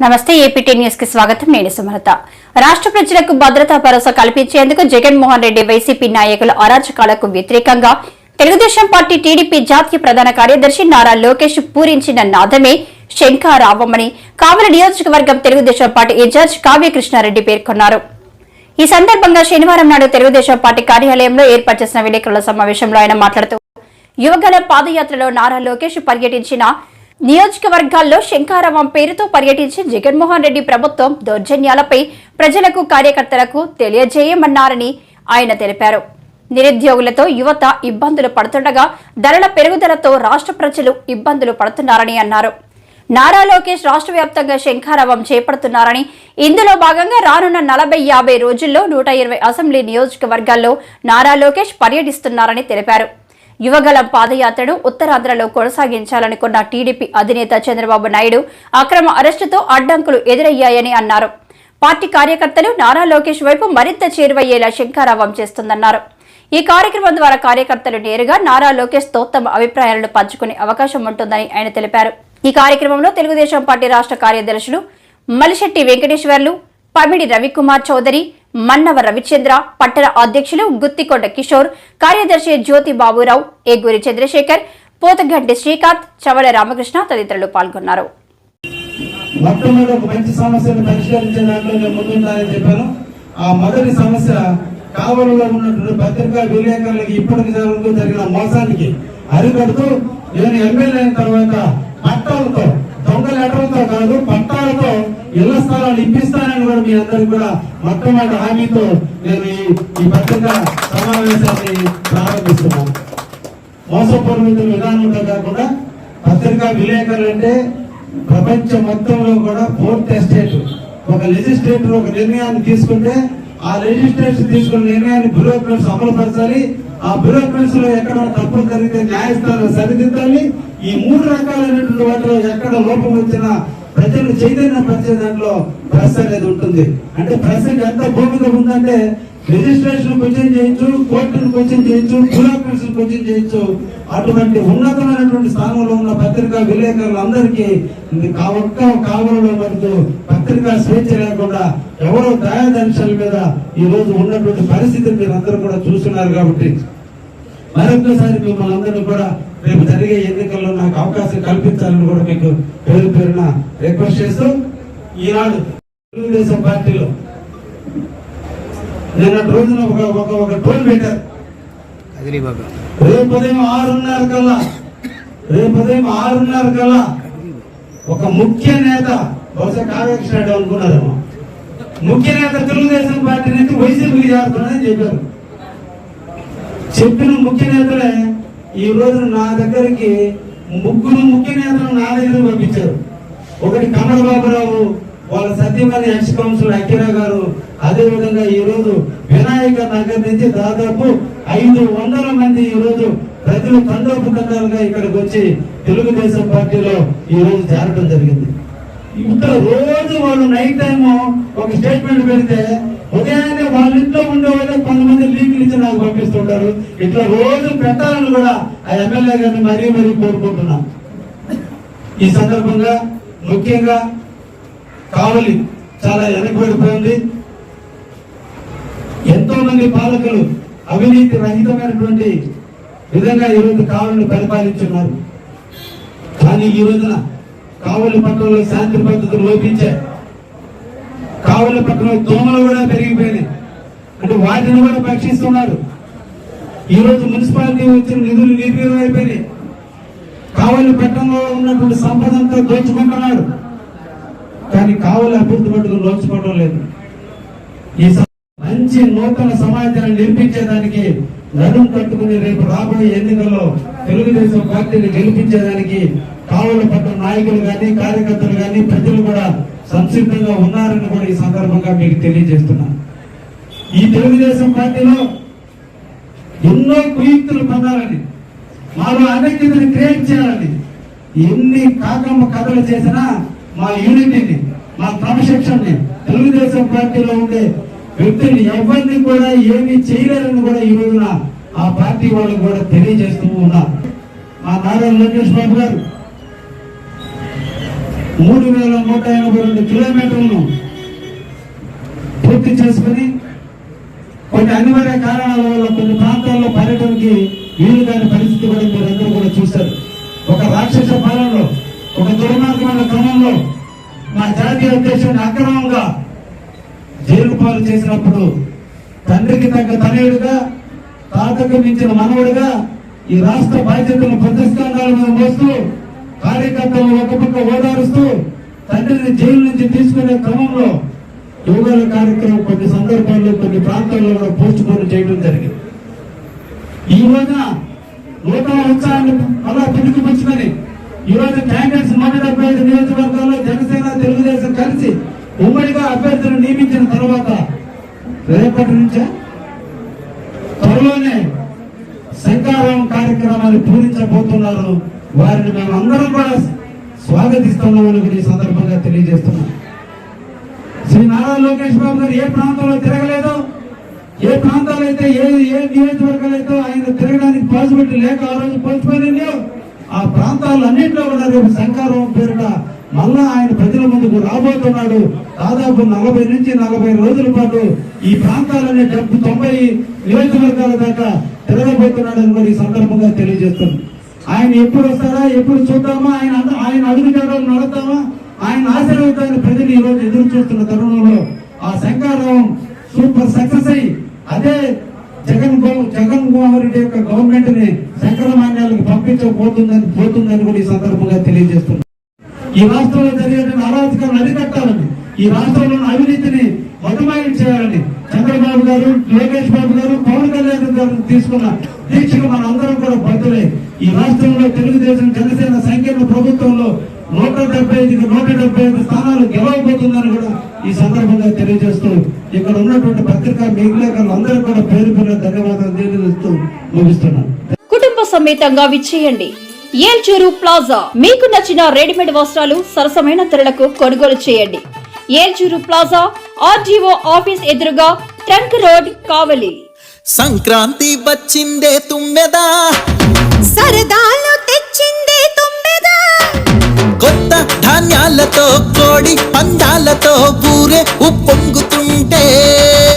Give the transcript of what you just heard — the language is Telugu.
నమస్తే ఏపీటీ న్యూస్కి స్వాగతం. నేను సుమలత. రాష్ట్ర ప్రజలకు భద్రతా భరోసా కల్పించేందుకు జగన్మోహన్ రెడ్డి వైసీపీ నాయకుల అరాచకాలకు వ్యతిరేకంగా తెలుగుదేశం పార్టీ టీడీపీ జాతీయ ప్రధాన కార్యదర్శి నారా లోకేష్ పూరించిన నాదమే శంఖారావమని కావలి నియోజకవర్గం తెలుగుదేశం పార్టీ ఇన్ఛార్జ్ కావ్యకృష్ణారెడ్డి పేర్కొన్నారు. ఈ సందర్భంగా శనివారం నాడు తెలుగుదేశం పార్టీ కార్యాలయంలో ఏర్పాటు చేసిన విలేకరుల సమావేశంలో ఆయన మాట్లాడుతూ యువగల పాదయాత్రలో నారా లోకేష్ పర్యటించిన నియోజకవర్గాల్లో శంకారావం పేరుతో పర్యటించి జగన్మోహన్ రెడ్డి ప్రభుత్వం దౌర్జన్యాలపై ప్రజలకు కార్యకర్తలకు తెలియజేయమన్నారని ఆయన తెలిపారు. నిరుద్యోగులతో యువత ఇబ్బందులు పడుతుండగా ధరల పెరుగుదలతో రాష్ట్ర ప్రజలు ఇబ్బందులు పడుతున్నారని అన్నారు. నారా లోకేష్ రాష్ట్ర వ్యాప్తంగా శంఖారావం చేపడుతున్నారని ఇందులో భాగంగా రానున్న నలభై యాభై రోజుల్లో నూట ఇరవై అసెంబ్లీ నియోజకవర్గాల్లో నారా లోకేష్ పర్యటిస్తున్నారని తెలిపారు. యువగలం పాదయాత్రను ఉత్తరాంధ్రలో కొనసాగించాలనుకున్న టీడీపీ అధినేత చంద్రబాబు నాయుడు అక్రమ అరెస్టుతో అడ్డంకులు ఎదురయ్యాయని అన్నారు. పార్టీ కార్యకర్తలు నారా లోకేష్ వైపు మరింత చేరువయ్యేలా శంకారావం చేస్తుందన్నారు. ఈ కార్యక్రమం ద్వారా కార్యకర్తలు నేరుగా నారా లోకేష్తో తమ అభిప్రాయాలను పంచుకునే అవకాశం ఉంటుందని ఆయన తెలిపారు. ఈ కార్యక్రమంలో తెలుగుదేశం పార్టీ రాష్ట్ర కార్యదర్శులు మలిశెట్టి వెంకటేశ్వర్లు పమిడి రవికుమార్ చౌదరి మన్నవ రవిచంద్ర పట్టణ అధ్యక్షులు గుత్తికొండ కిషోర్ కార్యదర్శి జ్యోతి బాబురావు ఏగూరి చంద్రశేఖర్ పోతగంటి శ్రీకాంత్ చవల రామకృష్ణ తదితరులు పాల్గొన్నారు. మొట్టమొదటి ఒక మంచి సమస్యను పరిష్కరించే దాంట్లో నేను ముందుంటానని చెప్పాను. ఆ మొదటి సమస్య కావలిలో ఉన్నటువంటి పత్రికా విలేకరులకు ఇప్పటికి వరకు జరిగిన మోసానికి అరికడుతూ నేను ఎమ్మెల్యే అయిన తర్వాత పట్టాలతో దొంగ లెటర్లతో కాదు పట్ట ఇళ్ళ స్థలాలు ఇప్పిస్తానని కూడా మీ అందరికి కూడా మొట్టమొదటి హామీతో నేను ఈ ఈ పత్రికా సమావేశాన్ని ప్రారంభిస్తున్నాను. మోసపూరిత విధానంలో కాకుండా పత్రికా విలేకరులు అంటే ప్రపంచం మొత్తంలో కూడా ఫోర్త్ ఎస్టేట్. ఒక లెజిస్లేటర్ ఒక నిర్ణయాన్ని తీసుకుంటే ఆ లెజిస్లేషన్ తీసుకున్న నిర్ణయాన్ని బ్యూరోక్రట్స్ అమలుపరచాలి. ఆ బ్యూరోక్రట్స్లో ఎక్కడ తప్పులు జరిగితే న్యాయస్థానం సరిదిద్దాలి. ఈ మూడు రకాలైనటువంటి వాటిలో ఎక్కడ లోపం వచ్చినా ప్రజలు చైతన్య పరిచే దాంట్లో ప్రెస్ అనేది ఉంటుంది. అంటే ప్రెస్ ఎంత భూమిక ఉందంటే రిజిస్ట్రేషన్ క్వశ్చన్ చేయొచ్చు కోర్టును క్వశ్చన్ చేయొచ్చు బ్యూరోక్రసీ క్వశ్చన్ చేయొచ్చు. అటువంటి ఉన్నతమైనటువంటి స్థానంలో ఉన్న పత్రికా విలేకరులందరికీ ఇది ఒక్క కావలలో మనకు పత్రికా స్వేచ్ఛ లేకుండా ఎవరో దయాదంశాల మీద ఈ రోజు ఉన్నటువంటి పరిస్థితి మీరు అందరూ కూడా చూస్తున్నారు కాబట్టి మరొకసారి మిమ్మల్ని అందరినీ కూడా రేపు జరిగే ఎన్నికల్లో నాకు అవకాశం కల్పించాలని కూడా మీకు పేరు పేరున రిక్వెస్ట్ చేస్తూ ఈనాడు తెలుగుదేశం పార్టీలో నిన్న రోజున ఒక ఒక ఒక టోల్ పెట్టారు రేపు ఉదయం ఆరున్నర కల్లా రేపు ఉదయం ఆరున్నర కల్లా ఒక ముఖ్య నేత బహుశా కావ్యకృష్ణ అనుకున్నారేమో ముఖ్య నేత తెలుగుదేశం పార్టీ నుంచి వైసీపీకి చేరుతున్నారని చెప్పారు. చెప్పిన ముఖ్య నేతలే ఈ రోజు నా దగ్గరికి ముగ్గురు ముఖ్య నేతలు నా దగ్గర పంపించారు. ఒకటి కమల బాబురావు వాళ్ళ సత్యమణి ఎక్స్ కౌన్సిలర్ అఖిరా గారు. అదేవిధంగా ఈరోజు ఈ రోజు వినాయక నగర్ నుంచి దాదాపు ఐదు వందల మంది ఈ రోజు ప్రజలు తండోపు ఇక్కడికి వచ్చి తెలుగుదేశం పార్టీలో ఈ రోజు చేరడం జరిగింది. ఇక్కడ రోజు వాళ్ళు నైట్ టైం ఒక స్టేట్మెంట్ పెడితే ఉదయాన్నే వాళ్ళ ఇంట్లో ఉండే వాళ్ళు కొంతమంది లీకులు ఇచ్చి నాకు పంపిస్తుంటారు. ఇట్లా రోజు పెట్టాలని కూడా ఆ ఎమ్మెల్యే గారిని మరీ మరీ కోరుకుంటున్నాం. ఈ సందర్భంగా ముఖ్యంగా కావలి చాలా వెనకబడిపోయింది ఎంతో మంది పాలకులు అవినీతి రహితమైనటువంటి విధంగా ఈరోజు కావలిని పరిపాలించున్నారు. కానీ ఈ రోజున కావలి పట్టణంలో శాంతి పద్ధతులు లోపించాయి. కావలి పట్టణంలో దోమలు కూడా పెరిగిపోయినాయి. అంటే వాటిని కూడా పరీక్షిస్తున్నారు ఈ రోజు మున్సిపాలిటీ వచ్చిన నిధులు నిర్వీర్యం అయిపోయినాయి. కావలి పట్టణంలో ఉన్నటువంటి సంపద అంతా కానీ కావలి అభివృద్ధి పట్టుకు దోచుకోవడం లేదు. ఈ మంచి నూతన సమాజాన్ని నిర్మించేదానికి నడుం కట్టుకుని రేపు రాబోయే ఎన్నికల్లో తెలుగుదేశం పార్టీని గెలిపించేదానికి కావలి పట్ల నాయకులు కానీ కార్యకర్తలు కానీ ప్రజలు కూడా సంసిద్ధంగా ఉన్నారని కూడా ఈ సందర్భంగా మీకు తెలియజేస్తున్నాను ఈ తెలుగుదేశం పార్టీలో ఎన్నో కుయుక్తులు పొందాలని మాలో అనైక్యతని క్రియేట్ చేయాలని ఎన్ని కాకమ్మ కథలు చేసినా మా యూనిటీని మా క్రమశిక్షణని తెలుగుదేశం పార్టీలో ఉండే వ్యక్తుల్ని ఎవరిని కూడా ఏమి చేయలేరని కూడా ఈ రోజున ఆ పార్టీ వాళ్ళకి కూడా తెలియజేస్తూ ఉన్నారు. మా నారా లోకేష్ బాబు గారు మూడు వేల నూట ఎనభై రెండు కిలోమీటర్లను పూర్తి చేసుకుని కొన్ని అనివార్య కారణాల వల్ల కొన్ని ప్రాంతాల్లో పర్యటనకి వీలు కాని పరిస్థితి కూడా మీరందరూ కూడా చూశారు. ఒక రాక్షస పాలనలో ఒక దుర్మార్గమైన క్రమంలో మా జాతీయ ఉద్దేశాన్ని అక్రమంగా జైలు పాలు చేసినప్పుడు తండ్రికి తగ్గ తనయుడుగా తాతకు మించిన మనవుడిగా ఈ రాష్ట్ర బాధ్యతను ప్రతిష్టానాల మీద మోస్తూ కార్యకర్తలను ఒక పక్క ఓదారుస్తూ తండ్రిని జైలు నుంచి తీసుకునే క్రమంలో యోగాల కార్యక్రమం కొన్ని సందర్భాల్లో కొన్ని ప్రాంతాల్లో కూడా పోస్ట్ పోన్ చేయడం జరిగింది. ఈ రోజున నూతన ఉత్సాహాన్ని అలా పుట్టుకుపుచ్చుకొని ఈ రోజు క్యాండిడేట్స్ నూట డెబ్బై ఐదు నియోజకవర్గాల్లో జనసేన తెలుగుదేశం కలిసి ఉమ్మడిగా అభ్యర్థులు నియమించిన తర్వాత రేపటి నుంచే త్వరలోనే శంకారం కార్యక్రమాన్ని పూరించబోతున్నారు. వారిని మేము అందరం కూడా స్వాగతిస్తున్నామని ఈ సందర్భంగా తెలియజేస్తున్నాం. శ్రీ నారా లోకేష్ బాబు గారు ఏ ప్రాంతంలో తిరగలేదు ఏ ప్రాంతాలు అయితే ఏ ఏ నియోజకవర్గాలు అయితే ఆయన తిరగడానికి పాసిబిలిటీ లేక ఆ రోజు పోల్చుకోలేండి ఆ ప్రాంతాలన్నింటిలో కూడా రేపు శంకారం పేరుట మళ్ళా ఆయన ప్రజల ముందుకు రాబోతున్నాడు. దాదాపు నలభై నుంచి నలభై రోజుల పాటు ఈ ప్రాంతాలనే డబ్బు తొంభై నియోజకవర్గాల దాకా తిరగబోతున్నాడని కూడా ఈ సందర్భంగా తెలియజేస్తుంది ఆయన ఎప్పుడు వస్తారా ఎప్పుడు చూద్దామా? ఆయన ఆయన అడుగు జాడలు నడుద్దామా? ఆయన ఆశీర్వదాన్ని ప్రజలు ఈ రోజు ఎదురు చూస్తున్న తరుణంలో ఆ శంకారావం సూపర్ సక్సెస్ అయ్యి అదే జగన్ గో- జగన్ మోహన్ రెడ్డి యొక్క గవర్నమెంట్ని శంకరమాన్యాలకు పంపించబోతుందని పోతుందని కూడా ఈ సందర్భంగా తెలియజేస్తున్నారు ఈ రాష్ట్రంలో జరిగేటువంటి అరాచకాలను అరికట్టాలని ఈ రాష్ట్రంలో అవినీతిని మొదమాయం చేయాలని చంద్రబాబు గారు లోకేష్ బాబు గారు పవన్ కళ్యాణ్ గారు తీసుకున్న దీక్షకు మన అందరం కూడా బద్దులే ఈ రాష్ట్రంలో తెలుగుదేశం జనసేన సంకీర్ణ ప్రభుత్వంలో నూట డెబ్బై ఐదుకి నూట డెబ్బై ఐదు స్థానాలు గెలవబోతుందని కూడా ఈ సందర్భంగా తెలియజేస్తూ ఇక్కడ ఉన్నటువంటి పత్రికా మిగిలేకలు అందరూ కూడా పేరు పేరు ధన్యవాదాలు తెలియజేస్తూ ముగిస్తున్నాను. కుటుంబ సమేతంగా విచ్చేయండి. ఏల్చూరు ప్లాజా. మీకు నచ్చిన రెడీమేడ్ వస్త్రాలు సరసమైన ధరలకు కొనుగోలు చేయండి. ఏల్చూరు ప్లాజా ఆర్జీఓ ఆఫీస్ ఎదురుగా ట్రంక్ రోడ్ కావలి. సంక్రాంతి వచ్చిందే తుమ్మెదా? సరదాలు తెచ్చిందే తుమ్మెదా? కొత్త ధాన్యాలతో కోడి పందాలతో ఊరే ఉప్పొంగుతుంటే